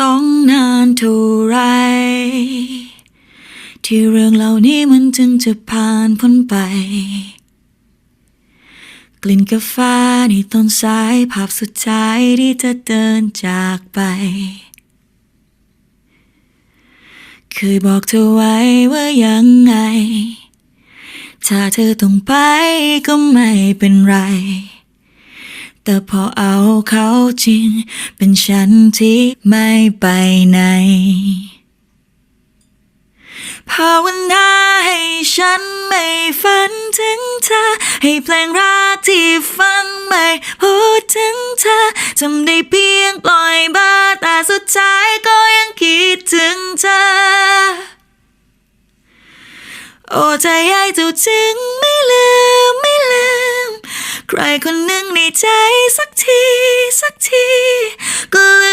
ต้องนานเท่าไร ที่เรื่องเหล่านี้มันจึงจะผ่านพ้นไป กลิ่นกาแฟในต้นสายภาพสุดท้ายที่จะเดินจากไป เคยบอกเธอไว้ว่ายังไง ถ้าเธอต้องไปก็ไม่เป็นไร แต่พอเอาเขาจริง เป็นฉันที่ไม่ไปไหนภาวนาให้ฉันไม่ฝันถึงเธอ ให้เพลงรักที่ฟังไม่พูดถึงเธอทำได้เพียงปล่อยบาแต่สุดท้ายก็ยังคิดถึงเธอ โอ้ใจใหญ่เจ้าจึง ใครคนหนึ่งในใจสักทีสักที